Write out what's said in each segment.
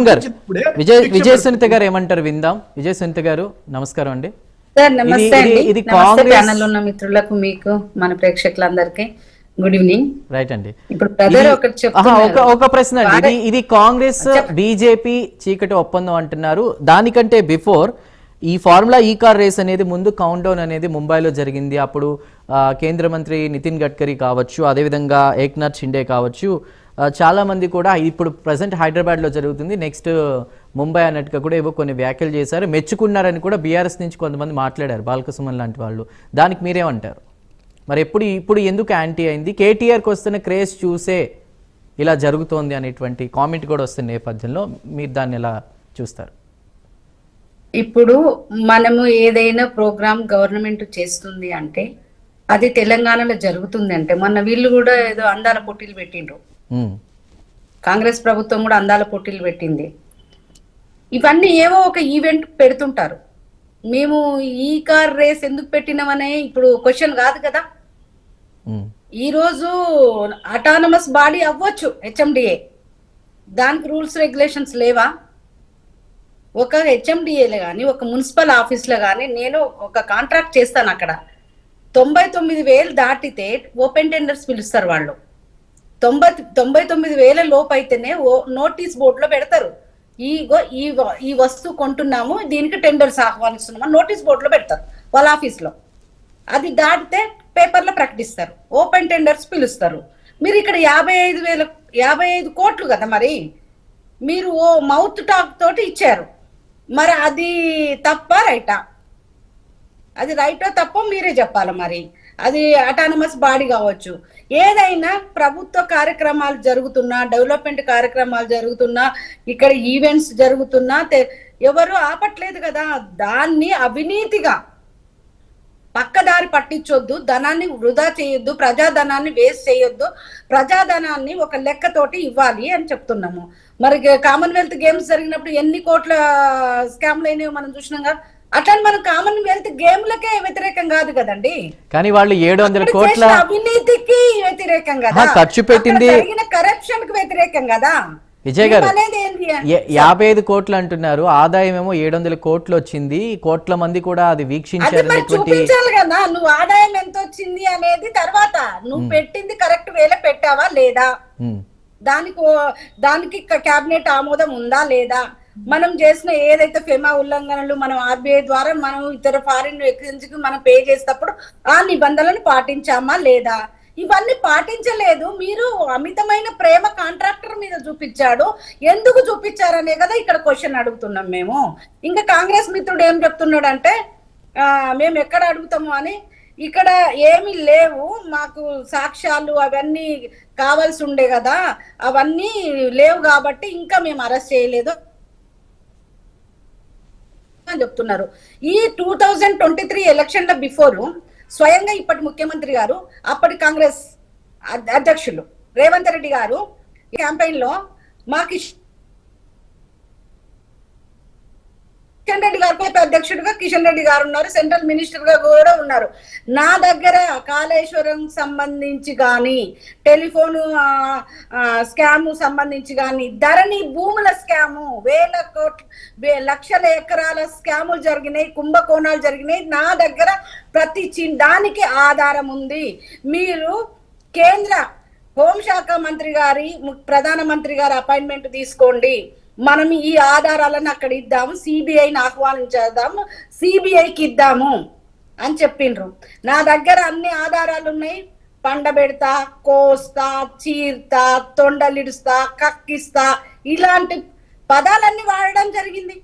గారు విజయ్ సునీత గారు ఏమంటారు విందాం. విజయ సునీత గారు నమస్కారం అండి. సార్ నమస్తే ఇది- అండి. ఇది నమస్తే కాంగ్రెస్- ప్యానల్ ఉన్న మిత్రులకు మీకు మన ప్రేక్షకులందరికీ గుడ్ ఈవినింగ్. రైట్ అండి. ఇప్పుడు బ్రదర్ ఇది- ఒకటి ఆహా, ఒక ప్రశ్న అండి. ఇది ఇది కాంగ్రెస్ బీజేపీ చీకటి ఒప్పందం అంటున్నారు. దానికంటే బిఫోర్ ఈ ఫార్ములా ఈ కార్ రేస్ అనేది ముందు కౌంట్ డౌన్ అనేది ముంబైలో జరిగింది. అప్పుడు కేంద్ర మంత్రి నితిన్ గడ్కరీ కావచ్చు అదేవిధంగా ఏక్నాథ్ షిండే కావచ్చు. చాలామంది చాలా మంది కూడా ఇప్పుడు ప్రజెంట్ హైదరాబాద్లో జరుగుతుంది. నెక్స్ట్ ముంబై అన్నట్టుగా కూడా ఏవో కొన్ని వ్యాఖ్యలు చేశారు. మెచ్చుకున్నారని కూడా బీఆర్ఎస్ నుంచి కొంతమంది మాట్లాడారు బాలకసుమన్ లాంటి వాళ్ళు. దానికి మీరేమంటారు? మరి ఎప్పుడు ఇప్పుడు ఎందుకు యాంటీ అయింది? కేటీఆర్కి వస్తున్న క్రేజ్ చూసే ఇలా జరుగుతోంది అనేటువంటి కామెంట్ కూడా వస్తున్న నేపథ్యంలో మీరు దాన్ని ఎలా చూస్తారు? ఇప్పుడు మనము ఏదైనా ప్రోగ్రామ్ గవర్నమెంట్ చేస్తుంది అంటే అది తెలంగాణలో జరుగుతుంది అంటే మొన్న వీళ్ళు కూడా ఏదో అందాల పోటీలు పెట్టిండ్రు. కాంగ్రెస్ ప్రభుత్వం కూడా అందాల పోటీలు పెట్టింది. ఇవన్నీ ఏవో ఒక ఈవెంట్ పెడుతుంటారు. మేము ఈ కార్ రేస్ ఎందుకు పెట్టినామనే ఇప్పుడు క్వశ్చన్ కాదు కదా. ఈ రోజు అటానమస్ బాడీ అవ్వచ్చు హెచ్ఎండిఏ. దానికి రూల్స్ రెగ్యులేషన్స్ లేవా? ఒక హెచ్ఎండిఏలో కానీ ఒక మున్సిపల్ ఆఫీస్లో కానీ నేను ఒక కాంట్రాక్ట్ చేస్తాను అక్కడ. తొంభై తొమ్మిది వేలు దాటితే ఓపెన్ టెండర్స్ పిలుస్తారు వాళ్ళు. తొంభై తొంభై తొమ్మిది వేల లోపు అయితేనే ఓ నోటీస్ బోర్డులో పెడతారు. ఈ ఈ ఈ వస్తువు కొంటున్నాము దీనికి టెండర్స్ ఆహ్వానిస్తున్నాము నోటీస్ బోర్డులో పెడతారు వాళ్ళ ఆఫీస్లో. అది దాటితే పేపర్లో ప్రకటిస్తారు. ఓపెన్ టెండర్స్ పిలుస్తారు. మీరు ఇక్కడ యాభై ఐదు వేల యాభై ఐదు కోట్లు కదా మరి? మీరు ఓ మౌత్ టాక్ తోటి ఇచ్చారు. మరి అది తప్ప రైటా? అది రైటో తప్ప మీరే చెప్పాలి మరి? అది అటానమస్ బాడీ కావచ్చు. ఏదైనా ప్రభుత్వ కార్యక్రమాలు జరుగుతున్నా డెవలప్మెంట్ కార్యక్రమాలు జరుగుతున్నా ఇక్కడ ఈవెంట్స్ జరుగుతున్నా ఎవరు ఆపట్లేదు కదా దాన్ని అవినీతిగా పక్కదారి పట్టించొద్దు ధనాన్ని వృధా చేయొద్దు ప్రజాధనాన్ని వేస్ట్ చేయొద్దు ప్రజాధనాన్ని ఒక లెక్కతోటి ఇవ్వాలి అని చెప్తున్నాము. మరి కామన్వెల్త్ గేమ్స్ జరిగినప్పుడు ఎన్ని కోట్ల స్కామ్లు అయినాయో మనం చూసినాం కదా అట్లా మనం కామన్వెల్త్ గేమ్లకే వ్యతిరేకం కాదు కదండి. కానీ వాళ్ళు ఏడు వందల కోట్ల అవినీతికి వ్యతిరేకం కదా. ఖర్చు పెట్టింది- కరెప్షన్కి వ్యతిరేకం కదా. విజయ్ గారు యాభై ఐదు కోట్లు అంటున్నారు. ఆదాయం ఏమో ఏడు వందల కోట్లు వచ్చింది. కోట్ల మంది కూడా అది చూపించాలి కదా. నువ్వు ఆదాయం ఎంత వచ్చింది అనేది తర్వాత నువ్వు పెట్టింది కరెక్ట్ వేలో పెట్టావా లేదా? దానికి దానికి కేబినెట్ ఆమోదం ఉందా లేదా? మనం చేసిన ఏదైతే ఫెమా ఉల్లంఘనలు మనం ఆర్బీఐ ద్వారా మనం ఇతర ఫారిన్ ఎక్స్చేంజ్కి మనం పే చేసేటప్పుడు ఆ నిబంధనలను పాటించామా లేదా? ఇవన్నీ పాటించలేదు. మీరు అమితమైన ప్రేమ కాంట్రాక్టర్ మీద చూపించాడు. ఎందుకు చూపించారనే కదా ఇక్కడ క్వశ్చన్ అడుగుతున్నాం మేము. ఇంకా కాంగ్రెస్ మిత్రుడు ఏం చెప్తున్నాడు అంటే ఆ, మేము ఎక్కడ అడుగుతాము అని? ఇక్కడ ఏమి లేవు. మాకు సాక్ష్యాలు అవన్నీ కావాల్సి ఉండే కదా. అవన్నీ లేవు కాబట్టి ఇంకా మేము అరెస్ట్ చేయలేదు. అని చెప్తున్నారు. ఈ టూ థౌజండ్ ట్వంటీ త్రీ ఎలక్షన్ల బిఫోర్ స్వయంగా ఇప్పటి ముఖ్యమంత్రి గారు అప్పటి కాంగ్రెస్ అధ్యక్షులు రేవంత్ రెడ్డి గారు క్యాంపెయిన్లో మాకు కిషన్ రెడ్డి గారు వైపు అధ్యక్షుడిగా కిషన్ రెడ్డి గారు ఉన్నారు సెంట్రల్ మినిస్టర్గా కూడా ఉన్నారు. నా దగ్గర కాళేశ్వరం సంబంధించి కానీ టెలిఫోన్ స్కామ్ సంబంధించి కానీ ధరణి భూముల స్కాము వేల కోట్ల లక్షల ఎకరాల స్కాములు జరిగినాయి కుంభకోణాలు జరిగినాయి. నా దగ్గర ప్రతి దానికి ఆధారం ఉంది. మీరు కేంద్ర హోంశాఖ మంత్రి గారి ప్రధానమంత్రి గారి అపాయింట్మెంట్ తీసుకోండి. మనం ఈ ఆధారాలను అక్కడ ఇద్దాము సిబిఐని ఆహ్వానించేద్దాము సిబిఐకి ఇద్దాము అని చెప్పిండ్రు. నా దగ్గర అన్ని ఆధారాలు ఉన్నాయి. పండబెడతా కోస్తా చీర్తా తొండలిడుస్తా కక్కిస్తా ఇలాంటి పదాలన్నీ వాడడం జరిగింది.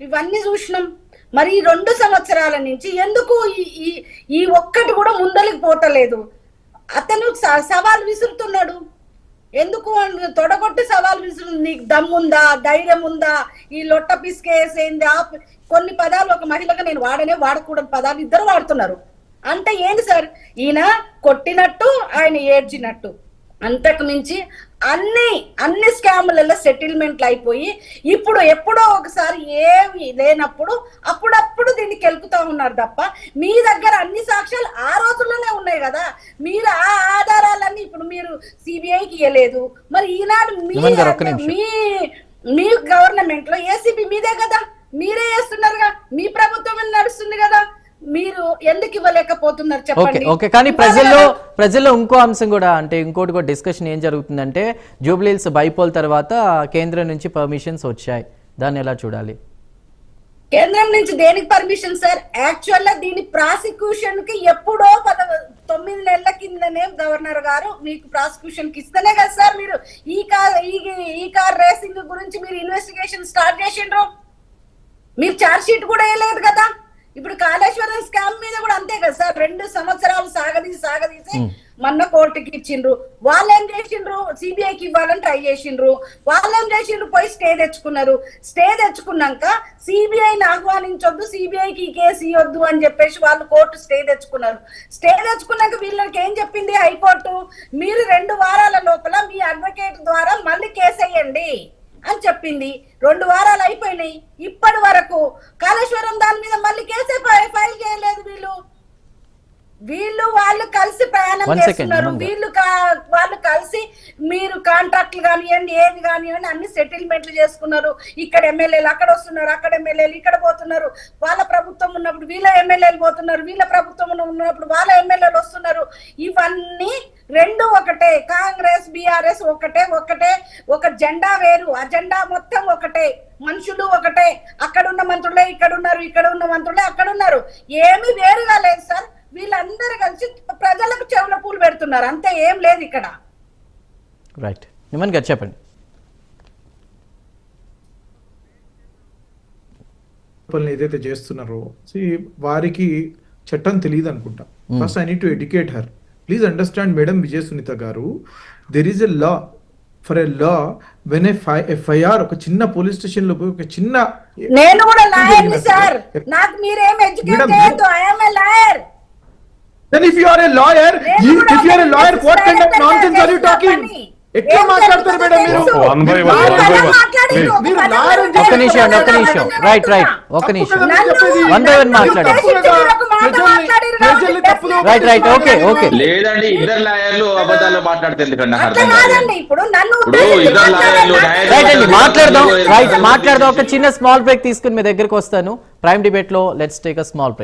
ఇవన్నీ చూసినాం. మరి ఈ రెండు సంవత్సరాల నుంచి ఎందుకు ఈ- ఈ ఈ ఒక్కటి కూడా ముందరికి పోతలేదు? అతను స- సవాల్ విసురుతున్నాడు. ఎందుకు తొడగొట్టి సవాల్ విసురు నీకు దమ్ముందా? ధైర్యం ఉందా? ఈ లొట్ట పిసికేసేంది ఆ కొన్ని పదాలు ఒక మహిళగా నేను వాడనే వాడకూడని పదాలు ఇద్దరు వాడుతున్నారు. అంటే ఏంటి సార్? ఈయన కొట్టినట్టు ఆయన ఏడ్చినట్టు. అంతకు మించి అన్ని అన్ని స్కాములలో సెటిల్మెంట్లు అయిపోయి ఇప్పుడు ఎప్పుడో ఒకసారి ఏమి లేనప్పుడు అప్పుడప్పుడు దీన్ని కెలుకుతా ఉన్నారు తప్ప మీ దగ్గర అన్ని సాక్ష్యాలు ఆ రోజుల్లోనే ఉన్నాయి కదా. మీరు ఆ ఆధారాలన్నీ ఇప్పుడు మీరు సిబిఐకి ఇవ్వలేదు మరి ఈనాడు. మీ మీ గవర్నమెంట్లో ఏసీబీ మీదే కదా. మీరే చేస్తున్నారుగా. మీ ప్రభుత్వం నడుస్తుంది కదా. మీరు ఎందుకు ఇవ్వలేకపోతున్నారు చెప్పండి? ఓకే కానీ ప్రజల్లో ప్రజల్లో ఇంకో అంశం కూడా అంటే ఇంకోటి కూడా డిస్కషన్ ఏం జరుగుతుందంటే జూబ్లీల్స్ బైపోల్ తర్వాత కేంద్రం నుంచి పర్మిషన్స్ వచ్చాయి. దాన్ని ఎలా చూడాలి? కేంద్రం నుంచి దేనికి పర్మిషన్ సార్? యాక్చువల్గా దీని ప్రాసిక్యూషన్కి ఎప్పుడో పద తొమ్మిది నెలల కిందనే గవర్నర్ గారు మీకు ప్రాసిక్యూషన్కి ఇస్తేనే కదా సార్ మీరు ఈ కార్ ఈ ఈ కార్ రేసింగ్ గురించి మీరు ఇన్వెస్టిగేషన్ స్టార్ట్ చేసిండ్రు. మీరు చార్జ్ షీట్ కూడా వేయలేదు కదా. ఇప్పుడు కాళేశ్వరం స్కామ్ మీద కూడా అంతే కదా సార్. రెండు సంవత్సరాలు సాగదీసి సాగదీసి మొన్న కోర్టుకి ఇచ్చిండ్రు. వాళ్ళు ఏం చేసిండ్రు? సిబిఐకి ఇవ్వాలని ట్రై చేసిండ్రు. వాళ్ళు ఏం చేసిండ్రు? పోయి స్టే తెచ్చుకున్నారు. స్టే తెచ్చుకున్నాక సిబిఐని ఆహ్వానించొద్దు సిబిఐకి ఈ కేసు ఇవ్వద్దు అని చెప్పేసి వాళ్ళు కోర్టు స్టే తెచ్చుకున్నారు. స్టే తెచ్చుకున్నాక వీళ్ళకి ఏం చెప్పింది హైకోర్టు? మీరు రెండు వారాల లోపల మీ అడ్వకేట్ ద్వారా మళ్ళీ కేసు వేయండి. అని చెప్పింది. రెండు వారాలు అయిపోయినాయి. ఇప్పటి వరకు కాళేశ్వరం దాని మీద మళ్ళీ కేసే ఫైల్ చేయలేదు వీళ్ళు. వీళ్ళు వాళ్ళు కలిసి ప్రయాణం చేస్తున్నారు. వీళ్ళు కా- వాళ్ళు కలిసి మీరు కాంట్రాక్ట్లు కానివ్వండి ఏది కానివ్వండి అన్ని సెటిల్మెంట్లు చేసుకున్నారు. ఇక్కడ ఎమ్మెల్యేలు అక్కడ వస్తున్నారు అక్కడ ఎమ్మెల్యేలు ఇక్కడ పోతున్నారు. వాళ్ళ ప్రభుత్వం ఉన్నప్పుడు వీళ్ళ ఎమ్మెల్యేలు పోతున్నారు వీళ్ళ ప్రభుత్వం ఉన్నప్పుడు వాళ్ళ ఎమ్మెల్యేలు వస్తున్నారు. ఇవన్నీ రెండు ఒకటే కాంగ్రెస్ బీఆర్ఎస్ ఒకటే ఒకటే ఒక జెండా వేరు ఆ జెండా మొత్తం ఒకటే మనుషులు ఒకటే అక్కడ ఉన్న మంత్రులే ఇక్కడ ఉన్నారు ఇక్కడ ఉన్న మంత్రులే అక్కడ ఉన్నారు ఏమీ వేరుగా లేదు సార్. వీళ్ళందరూ కలిసి ప్రజలకు చెవుల పూలు పెడుతున్నారు. అంతే ఏం లేదు ఇక్కడ. రైట్. గారు చెప్పండి. పనులు ఏదైతే చేస్తున్నారో వారికి చట్టం తెలియదు అనుకుంటా first I need to educate her please understand madam Vijaya Sunitha garu there is a law for a law when FIR ఒక చిన్న పోలీస్ స్టేషన్లో పోయి ఒక చిన్న నేను కూడా లాయర్ని సార్ నాకు మీరేం ఎడ్యుకేట్ Madam, చేయొద్దు I'm a lawyer then if you are a lawyer if you are a ఒక lawyer what kind of nonsense are you talking. ఎట్లా మాట్లాడతారు మేడం మీరు జరుగుతుందో One by మీరు one, లాయర్ ఒక నిమిషం చెప్తున్నారు. నిమిషం రైట్ రైట్. ఒక్క నిమిషం? One by one మాట్లాడండి. రైట్ రైట్ ఓకే ఓకే లేదండి ఇద్దరు లాయర్లు అబద్ధాలు మాట్లాడితే ఎందుకండి అర్థం కాదండి ఇప్పుడు నన్ను ఇద్దరు లాయర్లు రైట్ అండి మాట్లాడదాం. రైట్ మాట్లాడదాం. ఒక చిన్న స్మాల్ బ్రేక్ తీసుకుని మీ దగ్గరికి వస్తాను. ప్రైమ్ డిబేట్లో let's take a small break